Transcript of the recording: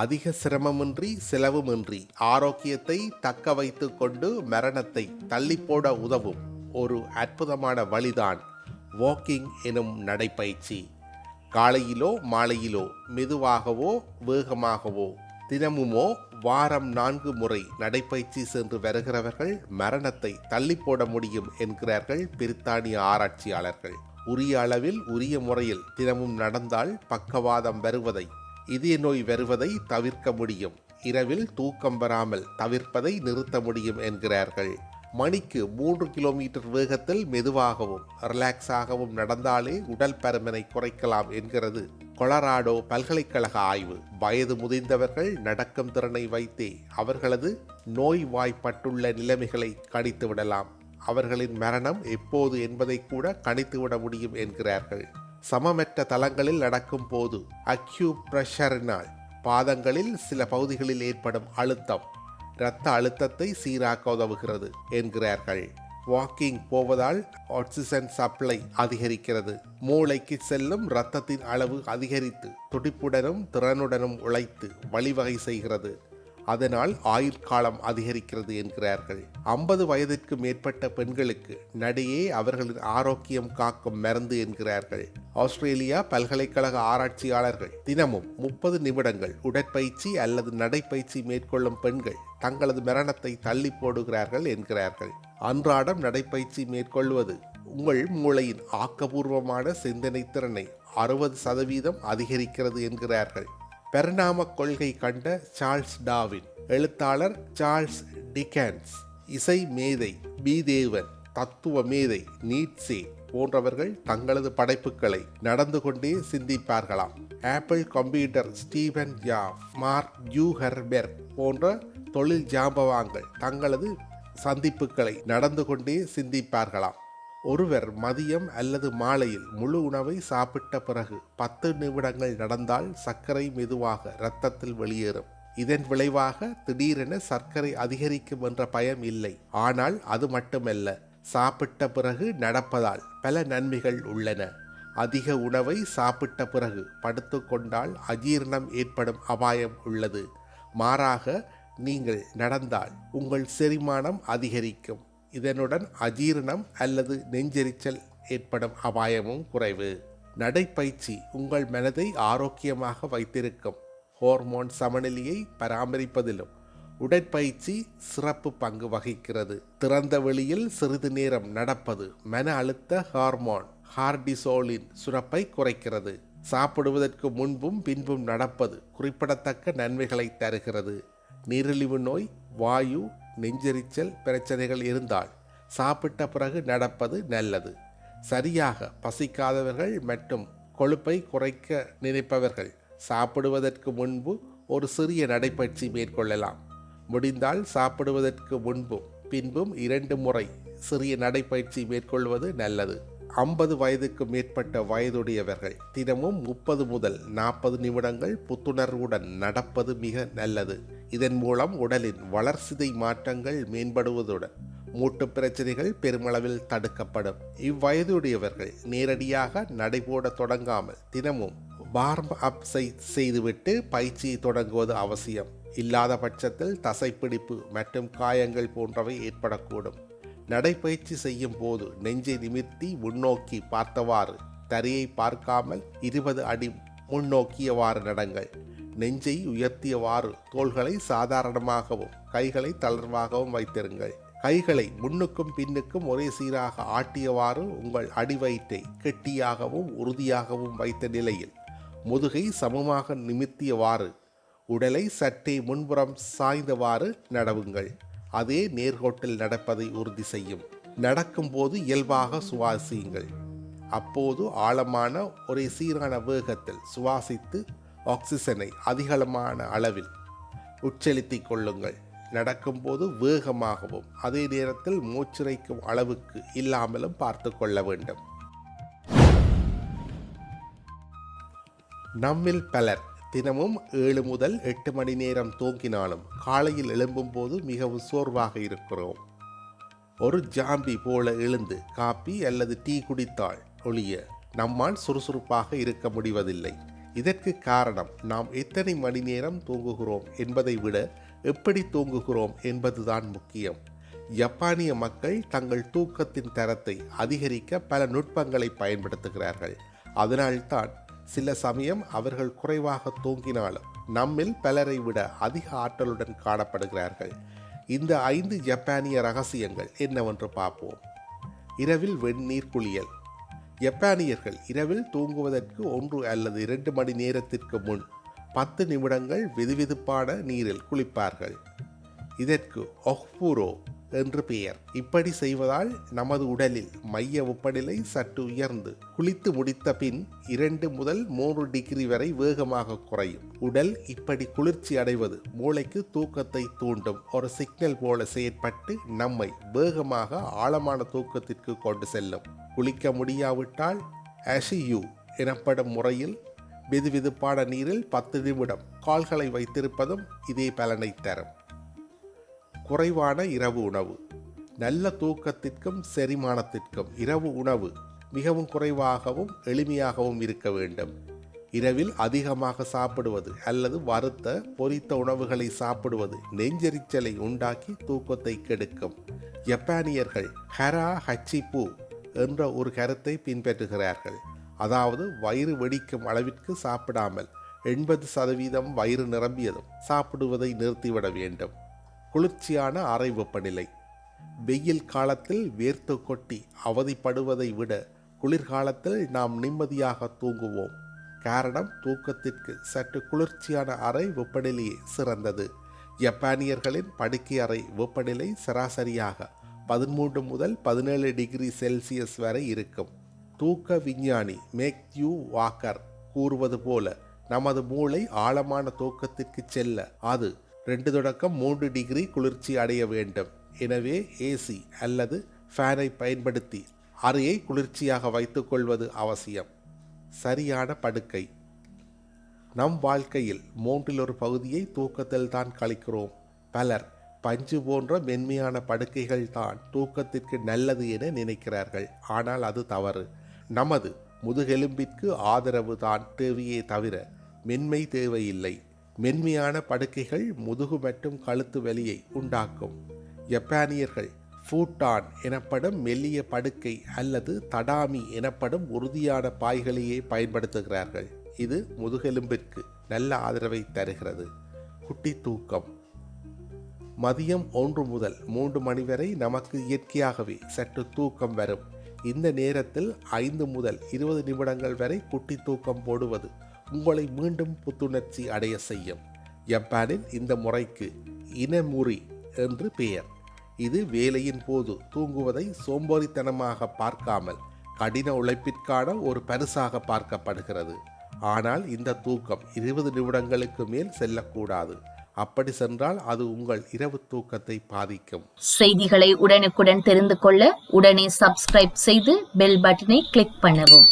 அதிக சிரமமின்றி செலவுமின்றி ஆரோக்கியத்தை தக்க வைத்து கொண்டு மரணத்தை தள்ளிப்போட உதவும் ஒரு அற்புதமான வழிதான் வாக்கிங் எனும் நடைப்பயிற்சி. காலையிலோ மாலையிலோ மெதுவாகவோ வேகமாகவோ தினமுமோ வாரம் நான்கு முறை நடைப்பயிற்சி சென்று வருகிறவர்கள் மரணத்தை தள்ளிப்போட முடியும் என்கிறார்கள் பிரித்தானிய ஆராய்ச்சியாளர்கள். உரிய அளவில் உரிய முறையில் தினமும் நடந்தால் பக்கவாதம் வருவதை இதய நோய் வருவதை தவிர்க்க முடியும். இரவில் தூக்கம் வராமல் தவிர்ப்பதை நிறுத்த முடியும் என்கிறார்கள். மணிக்கு மூன்று கிலோமீட்டர் வேகத்தில் மெதுவாகவும் ரிலாக்ஸாகவும் நடந்தாலே உடல் பருமனை குறைக்கலாம் என்கிறது கொலராடோ பல்கலைக்கழக ஆய்வு. வயது முதிர்ந்தவர்கள் நடக்கும் திறனை வைத்தே அவர்களது நோய்வாய்ப்பட்டுள்ள நிலைமைகளை கணித்து விடலாம். அவர்களின் மரணம் எப்போது என்பதை கூட கணித்துவிட முடியும் என்கிறார்கள். சமமற்ற தளங்களில் நடக்கும் போது அக்யூ பிரஷரினால் பாதங்களில் சில பகுதிகளில் ஏற்படும் அழுத்தம். இரத்த அழுத்தத்தை சீராக்க உதவுகிறது என்கிறார்கள். வாக்கிங் போவதால் ஆக்சிஜன் சப்ளை அதிகரிக்கிறது. மூளைக்கு செல்லும் இரத்தத்தின் அளவு அதிகரித்து துடிப்புடனும் திறனுடனும் உழைத்து வழிவகை செய்கிறது. அதனால் ஆயுட்காலம் அதிகரிக்கிறது என்கிறார்கள். ஐம்பது வயதிற்கு மேற்பட்ட பெண்களுக்கு நடையே அவர்களின் ஆரோக்கியம் காக்கும் மருந்து என்கிறார்கள். ஆஸ்திரேலியா பல்கலைக்கழக ஆராய்ச்சியாளர்கள் தினமும் முப்பது நிமிடங்கள் உடற்பயிற்சி அல்லது நடைப்பயிற்சி மேற்கொள்ளும் பெண்கள் தங்களது மரணத்தை தள்ளி போடுகிறார்கள் என்கிறார்கள். அன்றாடம் நடைப்பயிற்சி மேற்கொள்வது உங்கள் மூளையின் ஆக்கபூர்வமான சிந்தனை திறனை அறுபது சதவீதம் அதிகரிக்கிறது என்கிறார்கள். பரிணாம கொள்கை கண்ட சார்ல்ஸ் டாவின் எழுத்தாளர் சார்ல்ஸ் டிகன்ஸ் இசை மேதை பீதேவன் தத்துவ மேதை நீட்சே போன்றவர்கள் தங்களது படைப்புகளை நடந்து கொண்டே சிந்திப்பார்களாம். Apple computer Steven Job Mark Zuckerberg போன்ற தொழில் ஜாம்பவான்கள் தங்களது சந்திப்புகளை நடந்து கொண்டே சிந்திப்பார்களாம். ஒருவர் மதியம் அல்லது மாலையில் முழு உணவை சாப்பிட்ட பிறகு பத்து நிமிடங்கள் நடந்தால் சர்க்கரை மெதுவாக இரத்தத்தில் வெளியேறும். இதன் விளைவாக திடீரென சர்க்கரை அதிகரிக்கும் என்ற பயம் இல்லை. ஆனால் அது மட்டுமல்ல சாப்பிட்ட பிறகு நடப்பதால் பல நன்மைகள் உள்ளன. அதிக உணவை சாப்பிட்ட பிறகு படுத்துக்கொண்டால் அஜீரணம் ஏற்படும் அபாயம் உள்ளது. மாறாக நீங்கள் நடந்தால் உங்கள் செரிமானம் அதிகரிக்கும். இதனுடன் அஜீரணம் அல்லது நெஞ்செரிச்சல் ஏற்படும் அபாயமும் குறைவு. நடைப்பயிற்சி உங்கள் மனதை ஆரோக்கியமாக வைத்திருக்கும். ஹோர்மோன் சமநிலையை பராமரிப்பதிலும் உடற்பயிற்சி சிறப்பு பங்கு வகிக்கிறது. திறந்த வெளியில் சிறிது நேரம் நடப்பது மன அழுத்த ஹார்மோன் ஹார்டிசோலின் சுரப்பை குறைக்கிறது. சாப்பிடுவதற்கு முன்பும் பின்பும் நடப்பது குறிப்பிடத்தக்க நன்மைகளை தருகிறது. நீரிழிவு நோய் வாயு நெஞ்செரிச்சல் பிரச்சனைகள் இருந்தால் சாப்பிட்ட பிறகு நடப்பது நல்லது. சரியாக பசிக்காதவர்கள் மற்றும் கொழுப்பை குறைக்க நினைப்பவர்கள் சாப்பிடுவதற்கு முன்பு ஒரு சிறிய நடைப்பயிற்சி மேற்கொள்ளலாம். முடிந்தால் சாப்பிடுவதற்கு முன்பும் பின்பும் இரண்டு முறை சிறிய நடைப்பயிற்சி மேற்கொள்வது நல்லது. ஐம்பது வயதுக்கு மேற்பட்ட வயதுடையவர்கள் தினமும் முப்பது முதல் நாற்பது நிமிடங்கள் புத்துணர்வுடன் நடப்பது மிக நல்லது. இதன் மூலம் உடலின் வளர்சிதை மாற்றங்கள் மேம்படுவதுடன் மூட்டு பிரச்சனைகள் பெருமளவில் தடுக்கப்படும். இவ்வயதுடையவர்கள் நேரடியாக நடைபோட தொடங்காமல் தினமும் வார்ம் அப் செய்துவிட்டு பயிற்சியை தொடங்குவது அவசியம். இல்லாத பட்சத்தில் தசைப்பிடிப்பு மற்றும் காயங்கள் போன்றவை ஏற்படக்கூடும். நடைப்பயிற்சி செய்யும் போது நெஞ்சை நிமிர்த்தி முன்னோக்கி பார்த்தவாறு தரையை பார்க்காமல் இருபது அடி முன்னோக்கியவாறு நடங்கள். நெஞ்சை உயர்த்தியவாறு தோள்களை சாதாரணமாகவும் கைகளை தளர்வாகவும் வைத்திருங்கள். கைகளை முன்னுக்கும் பின்னுக்கும் ஒரே சீராக ஆட்டியவாறு உங்கள் அடிவயிற்றை கெட்டியாகவும் உறுதியாகவும் வைத்த நிலையில் முதுகை சமமாக நிமித்தியவாறு உடலை சற்றே முன்புறம் சாய்ந்தவாறு நடவுங்கள். அதே நேர்கோட்டில் நடப்பதை உறுதி செய்யும். நடக்கும்போது இயல்பாக சுவாசியுங்கள். அப்போது ஆழமான ஒரே சீரான வேகத்தில் சுவாசித்து ஆக்சிஜனை அதிகளமான அளவில் உச்செலுத்திக் கொள்ளுங்கள். நடக்கும்போது வேகமாகவும் அதே நேரத்தில் மூச்சிறைக்கும் அளவுக்கு இல்லாமலும் பார்த்து கொள்ள வேண்டும். நம்மில் பலர் தினமும் ஏழு முதல் எட்டு மணி நேரம் தூங்கினாலும் காலையில் எழும்பும் போது மிகவும் சோர்வாக இருக்கிறோம். ஒரு ஜாம்பி போல எழுந்து காப்பி அல்லது டீ குடித்தால் ஒழிய நம்மால் சுறுசுறுப்பாக இருக்க முடிவதில்லை. இதற்கு காரணம் நாம் எத்தனை மணி நேரம் தூங்குகிறோம் என்பதை விட எப்படி தூங்குகிறோம் என்பதுதான் முக்கியம். ஜப்பானிய மக்கள் தங்கள் தூக்கத்தின் தரத்தை அதிகரிக்க பல நுட்பங்களை பயன்படுத்துகிறார்கள். அதனால்தான் சில சமயம் அவர்கள் குறைவாக தூங்கினாலும் நம்மில் பலரை விட அதிக ஆற்றலுடன் காணப்படுகிறார்கள். இந்த ஐந்து ஜப்பானிய ரகசியங்கள் என்னவென்று பார்ப்போம். இரவில் வெந்நீர் குளியல். ஜப்பானியர்கள் இரவில் தூங்குவதற்கு ஒன்று அல்லது இரண்டு மணி நேரத்திற்கு முன் பத்து நிமிடங்கள் வெதுவெதுப்பான நீரில் குளிப்பார்கள். இதற்கு ஒஹ்பூரோ என்று பெயர். இப்படி செய்வதால் நமது உடலில் மைய வெப்பநிலை சற்று உயர்ந்து குளித்து முடித்த பின் இரண்டு முதல் மூன்று டிகிரி வரை வேகமாக குறையும். உடல் இப்படி குளிர்ச்சி அடைவது மூளைக்கு தூக்கத்தை தூண்டும். ஒரு சிக்னல் போல செயற்பட்டு நம்மை வேகமாக ஆழமான தூக்கத்திற்கு கொண்டு செல்லும். குளிக்க முடியாவிட்டால் அஷியு எனப்படும் முறையில் விதுவிதுப்பான நீரில் பத்து நிமிடம் கால்களை வைத்திருப்பதும் இதே பலனை தரும். குறைவான இரவு உணவு. நல்ல தூக்கத்திற்கும் செரிமானத்திற்கும் இரவு உணவு மிகவும் குறைவாகவும் எளிமையாகவும் இருக்க வேண்டும். இரவில் அதிகமாக சாப்பிடுவது அல்லது வறுத்த பொரித்த உணவுகளை சாப்பிடுவது நெஞ்செரிச்சலை உண்டாக்கி தூக்கத்தை கெடுக்கும். ஜப்பானியர்கள் ஹரா ஹச்சிபு என்ற ஒரு கருத்தை பின்பற்றுகிறார்கள். அதாவது வயிறு வெடிக்கும் அளவிற்கு சாப்பிடாமல் எண்பது சதவீதம் வயிறு நிரம்பியதும் சாப்பிடுவதை நிறுத்திவிட வேண்டும். குளிர்ச்சியான அறை வெப்பநிலை வெயில் காலத்தில் வேர்த்து கொட்டி அவதிப்படுவதை விட குளிர்காலத்தில் நாம் நிம்மதியாக தூங்குவோம். காரணம் தூக்கத்திற்கு சற்று குளிர்ச்சியான அறை வெப்பநிலையே சிறந்தது. ஜப்பானியர்களின் படுக்கை அறை வெப்பநிலை சராசரியாக பதிமூன்று முதல் பதினேழு டிகிரி செல்சியஸ் வரை இருக்கும். தூக்க விஞ்ஞானி மேக்யூ வாக்கர் கூறுவது போல நமது மூளை ஆழமான தூக்கத்திற்கு செல்ல அது ரெண்டு தொடக்கம் மூன்று டிகிரி குளிர்ச்சி அடைய வேண்டும். எனவே ஏசி அல்லது ஃபேனை பயன்படுத்தி அறையை குளிர்ச்சியாக வைத்துக்கொள்வது அவசியம். சரியான படுக்கை. நம் வாழ்க்கையில் மூன்றில் ஒரு பகுதியை தூக்கத்தில் தான் கழிக்கிறோம். பலர் பஞ்சு போன்ற மென்மையான படுக்கைகள் தான் தூக்கத்திற்கு நல்லது என நினைக்கிறார்கள். ஆனால் அது தவறு. நமது முதுகெலும்பிற்கு ஆதரவு தான் தேவையே தவிர மென்மை தேவையில்லை. மென்மையான படுக்கைகள் முதுகு மற்றும் கழுத்து வலியை உண்டாக்கும். ஜப்பானியர்கள் ஃபூட்டான் எனப்படும் மெல்லிய படுக்கை அல்லது தடாமி எனப்படும் உறுதியான பாய்களையே பயன்படுத்துகிறார்கள். இது முதுகெலும்பிற்கு நல்ல ஆதரவை தருகிறது. குட்டி தூக்கம். மதியம் ஒன்று முதல் மூன்று மணி வரை நமக்கு இயற்கையாகவே சற்று தூக்கம் வரும். இந்த நேரத்தில் ஐந்து முதல் இருபது நிமிடங்கள் வரை குட்டி தூக்கம் போடுவது உங்களை மீண்டும் புத்துணர்ச்சி அடைய செய்யும். ஜப்பானில் இந்த முறைக்கு இனமுறி என்று பெயர். இது வேலையின் போது தூங்குவதை சோம்பேறித்தனமாக பார்க்காமல் கடின உழைப்பிற்கான ஒரு பரிசாக பார்க்கப்படுகிறது. ஆனால் இந்த தூக்கம் இருபது நிமிடங்களுக்கு மேல் செல்லக்கூடாது. அப்படி சென்றால் அது உங்கள் இரவு தூக்கத்தை பாதிக்கும். செய்திகளை உடனுக்குடன் தெரிந்து கொள்ள உடனே சப்ஸ்கிரைப் செய்து பெல் பட்டனை கிளிக் பண்ணவும்.